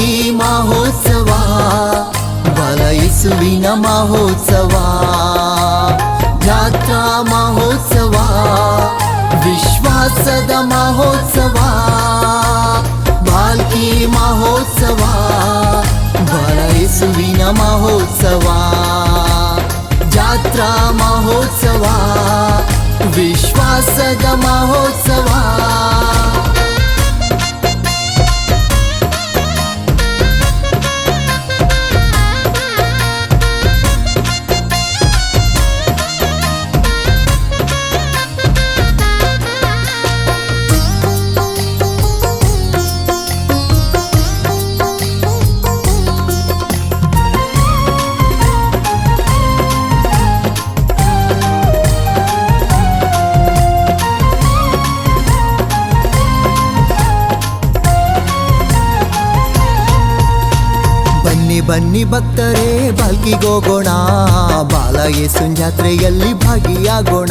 ी ಮಹೋತ್ಸವ ಬಲಯಸುವಿನ ಮಹೋತ್ಸವ ಜಾತ್ರಾ ಮಹೋತ್ಸವ ವಿಶ್ವಾಸದ ಮಹೋತ್ಸವ ಬಾಲ್ಕಿ ಮಹೋತ್ಸವ ಬಲಯಸುವಿನ ಮಹೋತ್ಸವ ಜಾತ್ರಾ ಮಹೋತ್ಸವ जत्रा महोत्सवा विश्वासद महोत्सवा। ಬನ್ನಿ ಭಕ್ತರೇ, ಬಾಲ್ಕಿಗೋಗೋಣ. ಬಾಲ ಯೇಸುನ್ ಜಾತ್ರೆಯಲ್ಲಿ ಭಾಗಿಯಾಗೋಣ.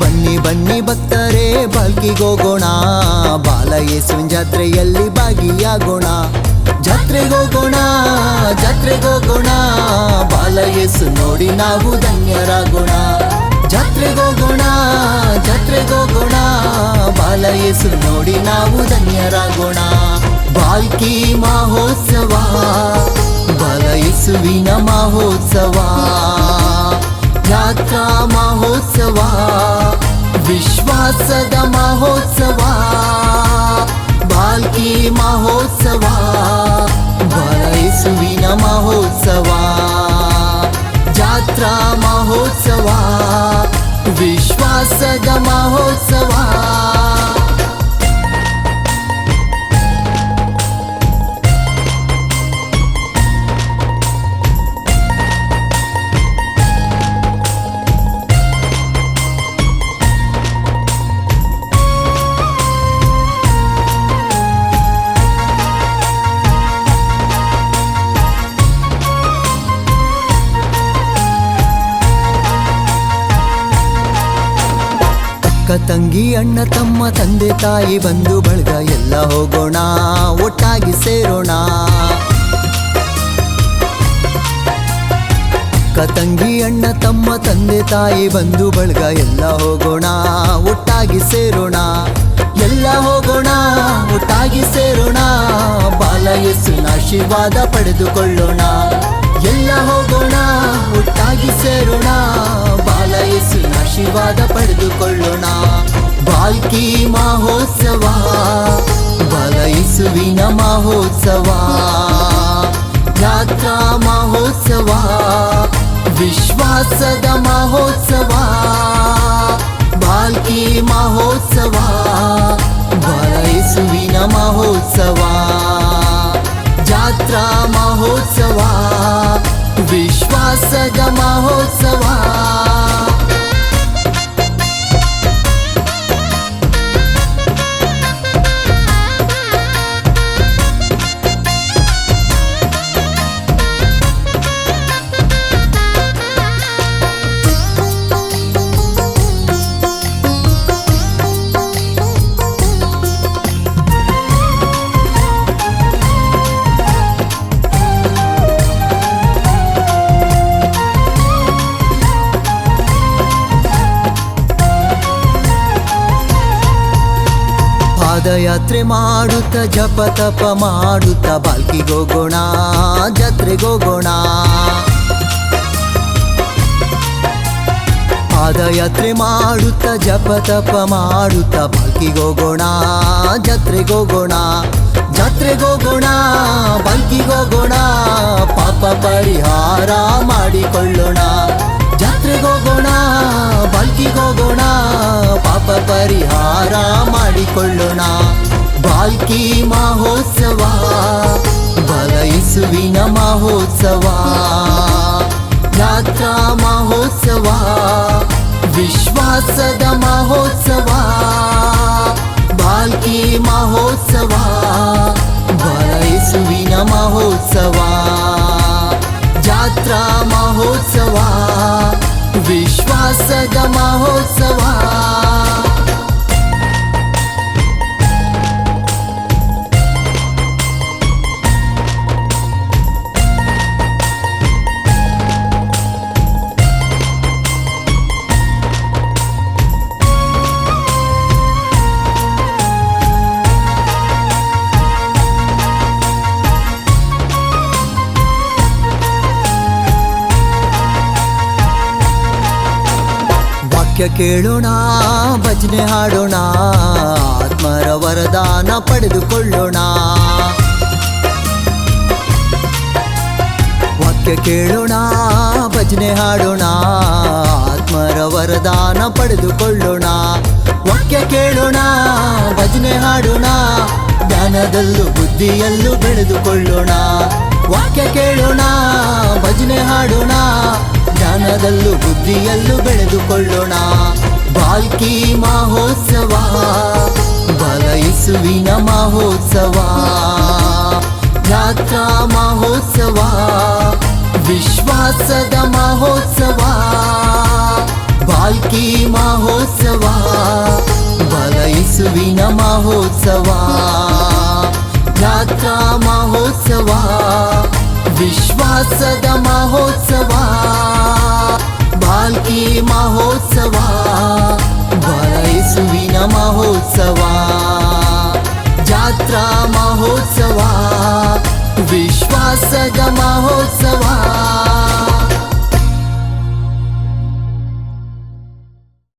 ಬನ್ನಿ ಬನ್ನಿ ಭಕ್ತರೇ, ಬಾಲ್ಕಿಗೋಗೋಣ. ಬಾಲ ಯೇಸುನ್ ಜಾತ್ರೆಯಲ್ಲಿ ಭಾಗಿಯಾಗೋಣ. ಜಾತ್ರೆಗೋಗೋಣ ಜಾತ್ರೆಗೋಗೋಣ. ಬಾಲ ಯೇಸು ನೋಡಿ ನಾವು ಧನ್ಯರಾಗೋಣ. ಜಾತ್ರೆಗೋಗೋಣ ಜಾತ್ರೆಗೋಗೋಣ ಬಾಲ ಯೇಸು ನೋಡಿ ನಾವು ಧನ್ಯರಾಗೋಣ ಬಾಲ್ಕಿ ಮಹೋತ್ಸವ ಬಾಲ ಯೇಸುವಿನ ಮಹೋತ್ಸವ ಜಾತ್ರಾ ಮಹೋತ್ಸವ ವಿಶ್ವಾಸದ ಮಹೋತ್ಸವ ಬಾಲ್ಕಿ ಮಹೋತ್ಸವ ಬಾಲ ಯೇಸುವಿನ ಮಹೋತ್ಸವ यात्रा महोत्सवा विश्वासद महोत्सवा ಅಕ್ಕ ತಂಗಿ, ಅಣ್ಣ ತಮ್ಮ, ತಂದೆ ತಾಯಿ ಬಂಧು ಬಳಗ ಎಲ್ಲ ಹೋಗೋಣ, ಒಟ್ಟಾಗಿ ಸೇರೋಣ. ಅಕ್ಕ ತಂಗಿ, ಅಣ್ಣ ತಮ್ಮ, ತಂದೆ ತಾಯಿ ಬಂಧು ಬಳಗ ಎಲ್ಲ ಹೋಗೋಣ, ಒಟ್ಟಾಗಿ ಸೇರೋಣ. ಎಲ್ಲ ಹೋಗೋಣ, ಒಟ್ಟಾಗಿ ಸೇರೋಣ, ಬಾಲ ಯೇಸುವಿನ ಆಶೀರ್ವಾದ ಪಡೆದುಕೊಳ್ಳೋಣ. ಎಲ್ಲ ಹೋಗೋಣ, ಒಟ್ಟಾಗಿ ಸೇರೋಣ. ಆಶೀರ್ವಾದ ಪಡೆದುಕೊಳ್ಳೋಣ ಬಾಲ್ಕಿ ಮಹೋತ್ಸವ ಬಾಲ ಯೇಸುವಿನ ಮಹೋತ್ಸವ ಜಾತ್ರಾ ಮಹೋತ್ಸವ ವಿಶ್ವಾಸದ ಮಹೋತ್ಸವ ಬಾಲ್ಕಿ ಮಹೋತ್ಸವ ಬಾಲ ಯೇಸುವಿನ ಮಹೋತ್ಸವ ಜಾತ್ರಾ ಮಹೋತ್ಸವ ವಿಶ್ವಾಸದ ಮಹೋತ್ಸವ ಪಾದಯಾತ್ರೆ ಮಾಡುತ್ತ ಜಪ ತಪ ಮಾಡುತ್ತ ಬಾಲ್ಕಿಗೋಗೋಣ ಜಾತ್ರೆಗೋಗೋಣ ಪಾದಯಾತ್ರೆ ಮಾಡುತ್ತ ಜಪ ತಪ ಮಾಡುತ್ತ ಬಾಲ್ಕಿಗೋಗೋಣ ಜಾತ್ರೆಗೋಗೋಣ ಜಾತ್ರೆಗೋಗೋಣ ಬಾಲ್ಕಿಗೋಗೋಣ ಪಾಪ ಪರಿಹಾರ ಮಾಡಿಕೊಳ್ಳೋಣ. ಜಾತ್ರೆಗೋಗೋಣ ಬಾಲ್ಕಿಗೋಗೋಣ ಮಾಡಿಕೊಳ್ಳೋಣ ಬಾಲ್ಕಿ ಮಹೋತ್ಸವ ಬಲ ಯೇಸುವಿನ ಮಹೋತ್ಸವ ಜಾತ್ರಾ ಮಹೋತ್ಸವ ವಿಶ್ವಾಸದ ಮಹೋತ್ಸವ ಬಾಲ್ಕಿ ಮಹೋತ್ಸವ ಬಲ ಯೇಸುವಿನ ಮಹೋತ್ಸವ ಜಾತ್ರಾ ಮಹೋತ್ಸವ ವಿಶ್ವಾಸದ ಮಹೋತ್ಸವ ವಾಕ್ಯ ಕೇಳೋಣ, ಭಜನೆ ಹಾಡೋಣ ಆತ್ಮರ ವರದಾನ ಪಡೆದುಕೊಳ್ಳೋಣ. ವಾಕ್ಯ ಕೇಳೋಣ, ಭಜನೆ ಹಾಡೋಣ ಆತ್ಮರ ವರದಾನ ಪಡೆದುಕೊಳ್ಳೋಣ. ವಾಕ್ಯ ಕೇಳೋಣ, ಭಜನೆ ಹಾಡೋಣ, ಜ್ಞಾನದಲ್ಲೂ ಬುದ್ಧಿಯಲ್ಲೂ ಬೆಳೆದುಕೊಳ್ಳೋಣ. ವಾಕ್ಯ ಕೇಳೋಣ, ಭಜನೆ ಹಾಡೋಣ ಜ್ಞಾನದಲ್ಲೂ ಬುದ್ಧಿಯಲ್ಲೂ ಬೆಳೆದುಕೊಳ್ಳೋಣ. ಬಾಲ್ಕಿ ಮಹೋತ್ಸವ, ಬಲಯಿಸುವಿನ ಮಹೋತ್ಸವ ಯಾತ್ರಾ ಮಹೋತ್ಸವ, ವಿಶ್ವಾಸದ ಮಹೋತ್ಸವ, ಬಾಲ್ಕಿ ಮಹೋತ್ಸವ, ಬಲಯಿಸುವಿನ ಮಹೋತ್ಸವ ಯಾತ್ರಾ ಮಹೋತ್ಸವ. ವಿಶ್ವಾಸದ ಮಹೋತ್ಸವ ಬಾಲ್ಕಿ ಮಹೋತ್ಸವ ಬಲಯಿಸುವಿನ ಮಹೋತ್ಸವ ಜಾತ್ರಾ ಮಹೋತ್ಸವ ವಿಶ್ವಾಸದ ಮಹೋತ್ಸವ